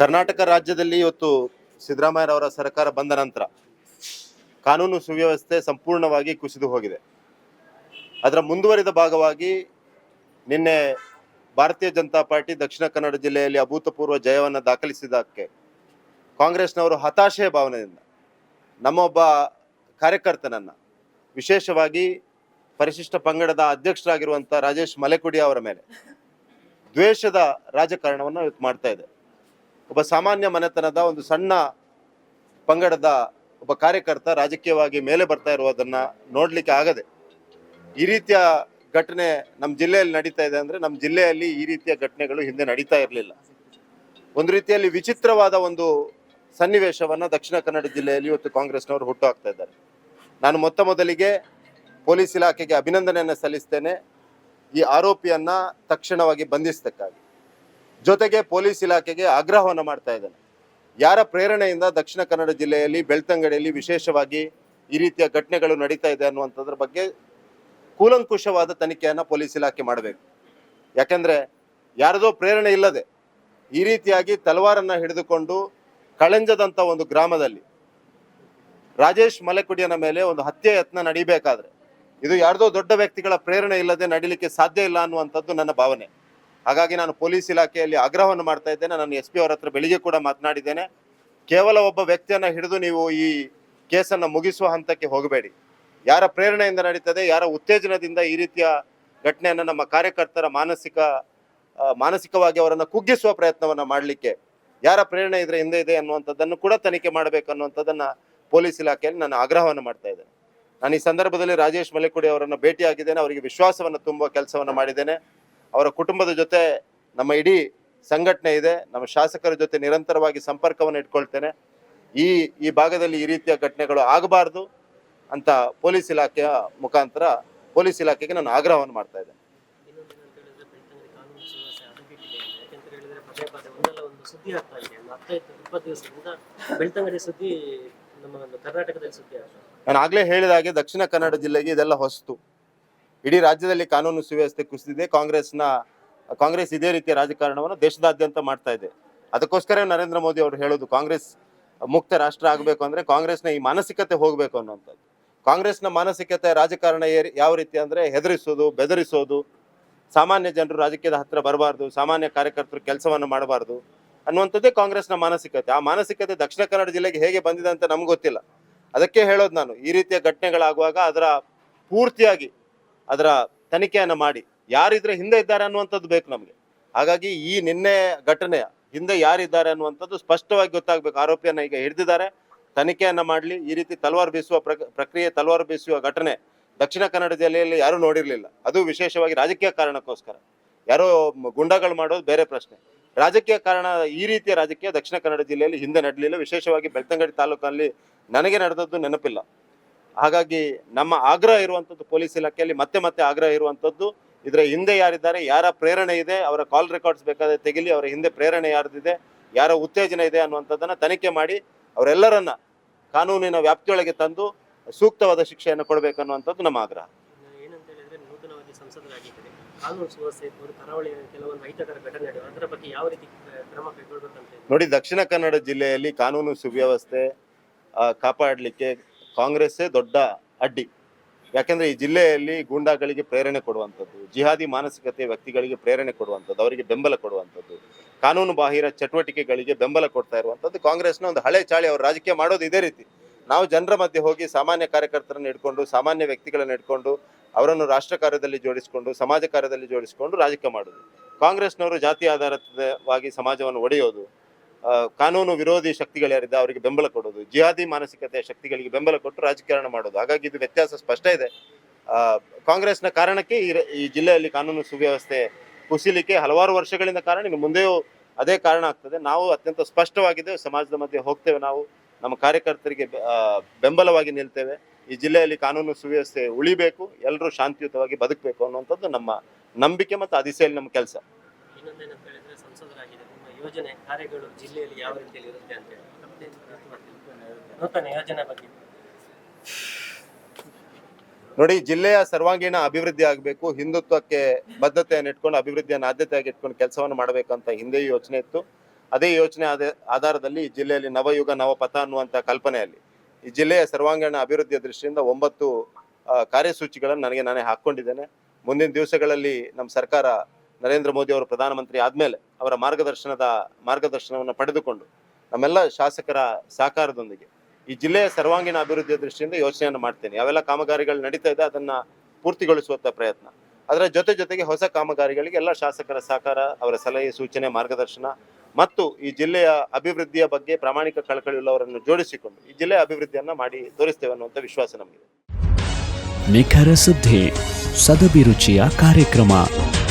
ಕರ್ನಾಟಕ ರಾಜ್ಯದಲ್ಲಿ ಇವತ್ತು ಸಿದ್ದರಾಮಯ್ಯರವರ ಸರ್ಕಾರ ಬಂದ ನಂತರ ಕಾನೂನು ಸುವ್ಯವಸ್ಥೆ ಸಂಪೂರ್ಣವಾಗಿ ಕುಸಿದು ಹೋಗಿದೆ. ಅದರ ಮುಂದುವರಿದ ಭಾಗವಾಗಿ ನಿನ್ನೆ ಭಾರತೀಯ ಜನತಾ ಪಾರ್ಟಿ ದಕ್ಷಿಣ ಕನ್ನಡ ಜಿಲ್ಲೆಯಲ್ಲಿ ಅಭೂತಪೂರ್ವ ಜಯವನ್ನು ದಾಖಲಿಸಿದಕ್ಕೆ ಕಾಂಗ್ರೆಸ್ನವರು ಹತಾಶೆಯ ಭಾವನೆಯಿಂದ ನಮ್ಮೊಬ್ಬ ಕಾರ್ಯಕರ್ತನನ್ನು ವಿಶೇಷವಾಗಿ ಪರಿಶಿಷ್ಟ ಪಂಗಡದ ಅಧ್ಯಕ್ಷರಾಗಿರುವಂಥ ರಾಜೇಶ್ ಮಲೆಕುಡಿ ಅವರ ಮೇಲೆ ದ್ವೇಷದ ರಾಜಕಾರಣವನ್ನು ಇವತ್ತು ಮಾಡ್ತಾ ಇದೆ. ಒಬ್ಬ ಸಾಮಾನ್ಯ ಮನೆತನದ ಒಂದು ಸಣ್ಣ ಪಂಗಡದ ಒಬ್ಬ ಕಾರ್ಯಕರ್ತ ರಾಜಕೀಯವಾಗಿ ಮೇಲೆ ಬರ್ತಾ ಇರುವುದನ್ನ ನೋಡ್ಲಿಕ್ಕೆ ಆಗದೆ ಈ ರೀತಿಯ ಘಟನೆ ನಮ್ಮ ಜಿಲ್ಲೆಯಲ್ಲಿ ನಡೀತಾ ಇದೆ ಅಂದ್ರೆ ನಮ್ಮ ಜಿಲ್ಲೆಯಲ್ಲಿ ಈ ರೀತಿಯ ಘಟನೆಗಳು ಹಿಂದೆ ನಡೀತಾ ಇರಲಿಲ್ಲ. ಒಂದು ರೀತಿಯಲ್ಲಿ ವಿಚಿತ್ರವಾದ ಒಂದು ಸನ್ನಿವೇಶವನ್ನ ದಕ್ಷಿಣ ಕನ್ನಡ ಜಿಲ್ಲೆಯಲ್ಲಿ ಇವತ್ತು ಕಾಂಗ್ರೆಸ್ನವರು ಹುಟ್ಟು ಹಾಕ್ತಾ ಇದ್ದಾರೆ. ನಾನು ಮೊತ್ತ ಮೊದಲಿಗೆ ಪೊಲೀಸ್ ಇಲಾಖೆಗೆ ಅಭಿನಂದನೆಯನ್ನು ಸಲ್ಲಿಸ್ತೇನೆ. ಈ ಆರೋಪಿಯನ್ನ ತಕ್ಷಣವಾಗಿ ಬಂಧಿಸತಕ್ಕಾಗಿ ಜೊತೆಗೆ ಪೊಲೀಸ್ ಇಲಾಖೆಗೆ ಆಗ್ರಹವನ್ನು ಮಾಡ್ತಾ ಇದ್ದೇನೆ. ಯಾರ ಪ್ರೇರಣೆಯಿಂದ ದಕ್ಷಿಣ ಕನ್ನಡ ಜಿಲ್ಲೆಯಲ್ಲಿ ಬೆಳ್ತಂಗಡಿಯಲ್ಲಿ ವಿಶೇಷವಾಗಿ ಈ ರೀತಿಯ ಘಟನೆಗಳು ನಡೀತಾ ಇದೆ ಅನ್ನುವಂಥದ್ರ ಬಗ್ಗೆ ಕೂಲಂಕುಷವಾದ ತನಿಖೆಯನ್ನು ಪೊಲೀಸ್ ಇಲಾಖೆ ಮಾಡಬೇಕು. ಯಾಕೆಂದರೆ ಯಾರದೋ ಪ್ರೇರಣೆ ಇಲ್ಲದೆ ಈ ರೀತಿಯಾಗಿ ತಲವಾರನ್ನು ಹಿಡಿದುಕೊಂಡು ಕಳೆಂಜದಂಥ ಒಂದು ಗ್ರಾಮದಲ್ಲಿ ರಾಜೇಶ್ ಮಲೆಕುಡಿಯನ ಮೇಲೆ ಒಂದು ಹತ್ಯೆ ಯತ್ನ ನಡೀಬೇಕಾದ್ರೆ ಇದು ಯಾರದೋ ದೊಡ್ಡ ವ್ಯಕ್ತಿಗಳ ಪ್ರೇರಣೆ ಇಲ್ಲದೆ ನಡೀಲಿಕ್ಕೆ ಸಾಧ್ಯ ಇಲ್ಲ ಅನ್ನುವಂಥದ್ದು ನನ್ನ ಭಾವನೆ. ಹಾಗಾಗಿ ನಾನು ಪೊಲೀಸ್ ಇಲಾಖೆಯಲ್ಲಿ ಆಗ್ರಹವನ್ನು ಮಾಡ್ತಾ ಇದ್ದೇನೆ. ನಾನು ಎಸ್ ಪಿ ಅವರ ಹತ್ರ ಬೆಳಿಗ್ಗೆ ಕೂಡ ಮಾತನಾಡಿದ್ದೇನೆ. ಕೇವಲ ಒಬ್ಬ ವ್ಯಕ್ತಿಯನ್ನ ಹಿಡಿದು ನೀವು ಈ ಕೇಸನ್ನ ಮುಗಿಸುವ ಹಂತಕ್ಕೆ ಹೋಗಬೇಡಿ. ಯಾರ ಪ್ರೇರಣೆಯಿಂದ ನಡೀತದೆ, ಯಾರ ಉತ್ತೇಜನದಿಂದ ಈ ರೀತಿಯ ಘಟನೆಯನ್ನು ನಮ್ಮ ಕಾರ್ಯಕರ್ತರ ಮಾನಸಿಕ ಮಾನಸಿಕವಾಗಿ ಅವರನ್ನು ಕುಗ್ಗಿಸುವ ಪ್ರಯತ್ನವನ್ನು ಮಾಡಲಿಕ್ಕೆ ಯಾರ ಪ್ರೇರಣೆ ಇದ್ರೆ ಹಿಂದೆ ಇದೆ ಅನ್ನುವಂಥದ್ದನ್ನು ಕೂಡ ತನಿಖೆ ಮಾಡಬೇಕು ಅನ್ನುವಂಥದ್ದನ್ನು ಪೊಲೀಸ್ ಇಲಾಖೆಯಲ್ಲಿ ನಾನು ಆಗ್ರಹವನ್ನು ಮಾಡ್ತಾ ಇದ್ದೇನೆ. ನಾನು ಈ ಸಂದರ್ಭದಲ್ಲಿ ರಾಜೇಶ್ ಮಲೆಕುಡಿ ಅವರನ್ನು ಭೇಟಿಯಾಗಿದ್ದೇನೆ. ಅವರಿಗೆ ವಿಶ್ವಾಸವನ್ನು ತುಂಬುವ ಕೆಲಸವನ್ನು ಮಾಡಿದ್ದೇನೆ. ಅವರ ಕುಟುಂಬದ ಜೊತೆ ನಮ್ಮ ಇಡೀ ಸಂಘಟನೆ ಇದೆ. ನಮ್ಮ ಶಾಸಕರ ಜೊತೆ ನಿರಂತರವಾಗಿ ಸಂಪರ್ಕವನ್ನು ಇಟ್ಕೊಳ್ತೇನೆ. ಈ ಈ ಭಾಗದಲ್ಲಿ ಈ ರೀತಿಯ ಘಟನೆಗಳು ಆಗಬಾರ್ದು ಅಂತ ಪೊಲೀಸ್ ಇಲಾಖೆಯ ಮುಖಾಂತರ ಪೊಲೀಸ್ ಇಲಾಖೆಗೆ ನಾನು ಆಗ್ರಹವನ್ನು ಮಾಡ್ತಾ ಇದ್ದೇನೆ. ನಾನು ಆಗ್ಲೇ ಹೇಳಿದ ಹಾಗೆ ದಕ್ಷಿಣ ಕನ್ನಡ ಜಿಲ್ಲೆಗೆ ಇದೆಲ್ಲ ಹೊಸತು. ಇಡೀ ರಾಜ್ಯದಲ್ಲಿ ಕಾನೂನು ಸುವ್ಯವಸ್ಥೆ ಕುಸಿದಿದೆ. ಕಾಂಗ್ರೆಸ್ನ, ಕಾಂಗ್ರೆಸ್ ಇದೇ ರೀತಿಯ ರಾಜಕಾರಣವನ್ನು ದೇಶದಾದ್ಯಂತ ಮಾಡ್ತಾ ಇದೆ. ಅದಕ್ಕೋಸ್ಕರ ನರೇಂದ್ರ ಮೋದಿ ಅವರು ಹೇಳೋದು ಕಾಂಗ್ರೆಸ್ ಮುಕ್ತ ರಾಷ್ಟ್ರ ಆಗಬೇಕು ಅಂದ್ರೆ ಕಾಂಗ್ರೆಸ್ನ ಈ ಮಾನಸಿಕತೆ ಹೋಗಬೇಕು ಅನ್ನುವಂಥದ್ದು. ಕಾಂಗ್ರೆಸ್ನ ಮಾನಸಿಕತೆ ರಾಜಕಾರಣ ಯಾವ ರೀತಿ ಅಂದ್ರೆ ಹೆದರಿಸೋದು, ಬೆದರಿಸೋದು, ಸಾಮಾನ್ಯ ಜನರು ರಾಜಕೀಯದ ಹತ್ರ ಬರಬಾರ್ದು, ಸಾಮಾನ್ಯ ಕಾರ್ಯಕರ್ತರು ಕೆಲಸವನ್ನು ಮಾಡಬಾರ್ದು ಅನ್ನುವಂಥದ್ದೇ ಕಾಂಗ್ರೆಸ್ನ ಮಾನಸಿಕತೆ. ಆ ಮಾನಸಿಕತೆ ದಕ್ಷಿಣ ಕನ್ನಡ ಜಿಲ್ಲೆಗೆ ಹೇಗೆ ಬಂದಿದೆ ಅಂತ ನಮ್ಗೆ ಗೊತ್ತಿಲ್ಲ. ಅದಕ್ಕೆ ಹೇಳೋದು ನಾನು, ಈ ರೀತಿಯ ಘಟನೆಗಳಾಗುವಾಗ ಅದರ ಪೂರ್ತಿಯಾಗಿ ಅದರ ತನಿಖೆಯನ್ನು ಮಾಡಿ. ಯಾರಿದ್ರೆ ಹಿಂದೆ ಇದ್ದಾರೆ ಅನ್ನುವಂಥದ್ದು ಬೇಕು ನಮಗೆ. ಹಾಗಾಗಿ ಈ ನಿನ್ನೆ ಘಟನೆಯ ಹಿಂದೆ ಯಾರಿದ್ದಾರೆ ಅನ್ನುವಂಥದ್ದು ಸ್ಪಷ್ಟವಾಗಿ ಗೊತ್ತಾಗಬೇಕು. ಆರೋಪಿಯನ್ನ ಈಗ ಹಿಡಿದಿದ್ದಾರೆ. ತನಿಖೆಯನ್ನ ಮಾಡಲಿ. ಈ ರೀತಿ ತಲವಾರು ಬೀಸುವ ಪ್ರಕ್- ಪ್ರಕ್ರಿಯೆ, ತಲವಾರು ಬೀಸುವ ಘಟನೆ ದಕ್ಷಿಣ ಕನ್ನಡ ಜಿಲ್ಲೆಯಲ್ಲಿ ಯಾರೂ ನೋಡಿರಲಿಲ್ಲ. ಅದು ವಿಶೇಷವಾಗಿ ರಾಜಕೀಯ ಕಾರಣಕ್ಕೋಸ್ಕರ. ಯಾರೋ ಗುಂಡಗಳು ಮಾಡೋದು ಬೇರೆ ಪ್ರಶ್ನೆ. ರಾಜಕೀಯ ಕಾರಣ ಈ ರೀತಿಯ ರಾಜಕೀಯ ದಕ್ಷಿಣ ಕನ್ನಡ ಜಿಲ್ಲೆಯಲ್ಲಿ ಹಿಂದೆ ನಡಲಿಲ್ಲ. ವಿಶೇಷವಾಗಿ ಬೆಳ್ತಂಗಡಿ ತಾಲೂಕಿನಲ್ಲಿ ನನಗೆ ನಡೆದದ್ದು ನೆನಪಿಲ್ಲ. ಹಾಗಾಗಿ ನಮ್ಮ ಆಗ್ರಹ ಇರುವಂಥದ್ದು ಪೊಲೀಸ್ ಇಲಾಖೆಯಲ್ಲಿ ಮತ್ತೆ ಮತ್ತೆ ಆಗ್ರಹ ಇರುವಂಥದ್ದು ಇದರ ಹಿಂದೆ ಯಾರಿದ್ದಾರೆ ಯಾರ ಪ್ರೇರಣೆ ಇದೆ ಅವರ ಕಾಲ್ ರೆಕಾರ್ಡ್ಸ್ ಬೇಕಾದ್ರೆ ತೆಗಿಲಿ ಅವರ ಹಿಂದೆ ಪ್ರೇರಣೆ ಯಾರ್ದಿದೆ ಯಾರ ಉತ್ತೇಜನ ಇದೆ ಅನ್ನುವಂಥದ್ದನ್ನು ತನಿಖೆ ಮಾಡಿ ಅವರೆಲ್ಲರನ್ನ ಕಾನೂನಿನ ವ್ಯಾಪ್ತಿಯೊಳಗೆ ತಂದು ಸೂಕ್ತವಾದ ಶಿಕ್ಷೆಯನ್ನು ಕೊಡಬೇಕು ಅನ್ನುವಂಥದ್ದು ನಮ್ಮ ಆಗ್ರಹ? ನೋಡಿ ದಕ್ಷಿಣ ಕನ್ನಡ ಜಿಲ್ಲೆಯಲ್ಲಿ ಕಾನೂನು ಸುವ್ಯವಸ್ಥೆ ಕಾಪಾಡಲಿಕ್ಕೆ ಕಾಂಗ್ರೆಸ್ಸೇ ದೊಡ್ಡ ಅಡ್ಡಿ. ಯಾಕೆಂದ್ರೆ ಈ ಜಿಲ್ಲೆಯಲ್ಲಿ ಗೂಂಡಾಗಳಿಗೆ ಪ್ರೇರಣೆ ಕೊಡುವಂಥದ್ದು, ಜಿಹಾದಿ ಮಾನಸಿಕತೆ ವ್ಯಕ್ತಿಗಳಿಗೆ ಪ್ರೇರಣೆ ಕೊಡುವಂಥದ್ದು, ಅವರಿಗೆ ಬೆಂಬಲ ಕೊಡುವಂಥದ್ದು, ಕಾನೂನು ಬಾಹಿರ ಚಟುವಟಿಕೆಗಳಿಗೆ ಬೆಂಬಲ ಕೊಡ್ತಾ ಇರುವಂಥದ್ದು ಕಾಂಗ್ರೆಸ್ನ ಒಂದು ಹಳೆ ಚಾಳಿ ಅವರು ರಾಜಕೀಯ ಮಾಡೋದು ಇದೇ ರೀತಿ. ನಾವು ಜನರ ಮಧ್ಯೆ ಹೋಗಿ ಸಾಮಾನ್ಯ ಕಾರ್ಯಕರ್ತರನ್ನು ಇಟ್ಕೊಂಡು ಸಾಮಾನ್ಯ ವ್ಯಕ್ತಿಗಳನ್ನ ಇಟ್ಕೊಂಡು ಅವರನ್ನು ರಾಷ್ಟ್ರ ಕಾರ್ಯದಲ್ಲಿ ಜೋಡಿಸಿಕೊಂಡು, ಸಮಾಜ ಕಾರ್ಯದಲ್ಲಿ ಜೋಡಿಸಿಕೊಂಡು ರಾಜಕೀಯ ಮಾಡೋದು. ಕಾಂಗ್ರೆಸ್ನವರು ಜಾತಿ ಆಧಾರಿತವಾಗಿ ಸಮಾಜವನ್ನು ಒಡೆಯೋದು ಕಾನೂನು ವಿರೋಧಿ ಶಕ್ತಿಗಳು ಯಾರಿದೆ ಅವರಿಗೆ ಬೆಂಬಲ ಕೊಡೋದು, ಜಿಹಾದಿ ಮಾನಸಿಕತೆಯ ಶಕ್ತಿಗಳಿಗೆ ಬೆಂಬಲ ಕೊಟ್ಟು ರಾಜಕಾರಣ ಮಾಡೋದು. ಹಾಗಾಗಿ ಇದು ವ್ಯತ್ಯಾಸ ಸ್ಪಷ್ಟ ಇದೆ. ಕಾಂಗ್ರೆಸ್ನ ಕಾರಣಕ್ಕೆ ಈ ಜಿಲ್ಲೆಯಲ್ಲಿ ಕಾನೂನು ಸುವ್ಯವಸ್ಥೆ ಕುಸಿಲಿಕ್ಕೆ ಹಲವಾರು ವರ್ಷಗಳಿಂದ ಕಾರಣ, ಇನ್ನು ಮುಂದೆಯೂ ಅದೇ ಕಾರಣ ಆಗ್ತದೆ. ನಾವು ಅತ್ಯಂತ ಸ್ಪಷ್ಟವಾಗಿದ್ದೇವೆ, ಸಮಾಜದ ಮಧ್ಯೆ ಹೋಗ್ತೇವೆ ನಾವು, ನಮ್ಮ ಕಾರ್ಯಕರ್ತರಿಗೆ ಬೆಂಬಲವಾಗಿ ನಿಲ್ತೇವೆ. ಈ ಜಿಲ್ಲೆಯಲ್ಲಿ ಕಾನೂನು ಸುವ್ಯವಸ್ಥೆ ಉಳಿಬೇಕು, ಎಲ್ಲರೂ ಶಾಂತಿಯುತವಾಗಿ ಬದುಕಬೇಕು ಅನ್ನುವಂಥದ್ದು ನಮ್ಮ ನಂಬಿಕೆ ಮತ್ತು ಆ ದಿಸೆಯಲ್ಲಿ ನಮ್ಮ ಕೆಲಸ. ಯೋಜನೆ ಕಾರ್ಯಗಳು ಜಿಲ್ಲೆಯಲ್ಲಿ ಯಾವ ರೀತಿಯಲ್ಲಿ ಇರುತ್ತೆ ಅಂತ ಹೇಳಿ. ನೂತನ ಯೋಜನೆ. ಬಗ್ಗೆ. ನೋಡಿ ಜಿಲ್ಲೆಯ ಸರ್ವಾಂಗೀಣ ಅಭಿವೃದ್ಧಿ ಆಗಬೇಕು ಹಿಂದುತ್ವಕ್ಕೆ ಬದ್ಧತೆಯನ್ನು ಇಟ್ಕೊಂಡು ಅಭಿವೃದ್ಧಿಯನ್ನು ಆದ್ಯತೆಯಾಗಿ ಇಟ್ಕೊಂಡು ಕೆಲಸವನ್ನು ಮಾಡಬೇಕಂತ ಹಿಂದೆ ಯೋಚನೆ ಇತ್ತು. ಅದೇ ಯೋಚನೆ ಆದ ಆಧಾರದಲ್ಲಿ ಈ ಜಿಲ್ಲೆಯಲ್ಲಿ ನವಯುಗ ನವಪಥ ಅನ್ನುವಂಥ ಕಲ್ಪನೆಯಲ್ಲಿ ಈ ಜಿಲ್ಲೆಯ ಸರ್ವಾಂಗೀಣ ಅಭಿವೃದ್ಧಿಯ ದೃಷ್ಟಿಯಿಂದ ಒಂಬತ್ತು ಕಾರ್ಯಸೂಚಿಗಳನ್ನು ನನಗೆ ನಾನೇ ಹಾಕ್ಕೊಂಡಿದ್ದೇನೆ. ಮುಂದಿನ ದಿವಸಗಳಲ್ಲಿ ನಮ್ಮ ಸರ್ಕಾರ ನರೇಂದ್ರ ಮೋದಿ ಅವರು ಪ್ರಧಾನಮಂತ್ರಿ ಆದಮೇಲೆ ಅವರ ಮಾರ್ಗದರ್ಶನದ, ಮಾರ್ಗದರ್ಶನವನ್ನು ಪಡೆದುಕೊಂಡು ನಮ್ಮೆಲ್ಲ ಶಾಸಕರ ಸಹಕಾರದೊಂದಿಗೆ ಈ ಜಿಲ್ಲೆಯ ಸರ್ವಾಂಗೀಣ ಅಭಿವೃದ್ಧಿಯ ದೃಷ್ಟಿಯಿಂದ ಯೋಚನೆಯನ್ನು ಮಾಡ್ತೇನೆ. ಯಾವೆಲ್ಲ ಕಾಮಗಾರಿಗಳು ನಡೀತಾ ಇದೆ ಅದನ್ನ ಪೂರ್ತಿಗೊಳಿಸುವಂತ ಪ್ರಯತ್ನ. ಅದರ ಜೊತೆ ಜೊತೆಗೆ ಹೊಸ ಕಾಮಗಾರಿಗಳಿಗೆ ಎಲ್ಲ ಶಾಸಕರ ಸಹಕಾರ, ಅವರ ಸಲಹೆ, ಸೂಚನೆ, ಮಾರ್ಗದರ್ಶನ ಮತ್ತು ಈ ಜಿಲ್ಲೆಯ ಅಭಿವೃದ್ಧಿಯ ಬಗ್ಗೆ ಪ್ರಾಮಾಣಿಕ ಕಳಕಳಿಯುಳ್ಳವರನ್ನು ಜೋಡಿಸಿಕೊಂಡು ಈ ಜಿಲ್ಲೆಯ ಅಭಿವೃದ್ಧಿಯನ್ನ ಮಾಡಿ ತೋರಿಸ್ತೇವೆ ಅನ್ನುವಂಥ ವಿಶ್ವಾಸ ನಮಗಿದೆ. ನಿಖರ ಸುದ್ದಿ, ಸದಭಿರುಚಿಯ ಕಾರ್ಯಕ್ರಮ.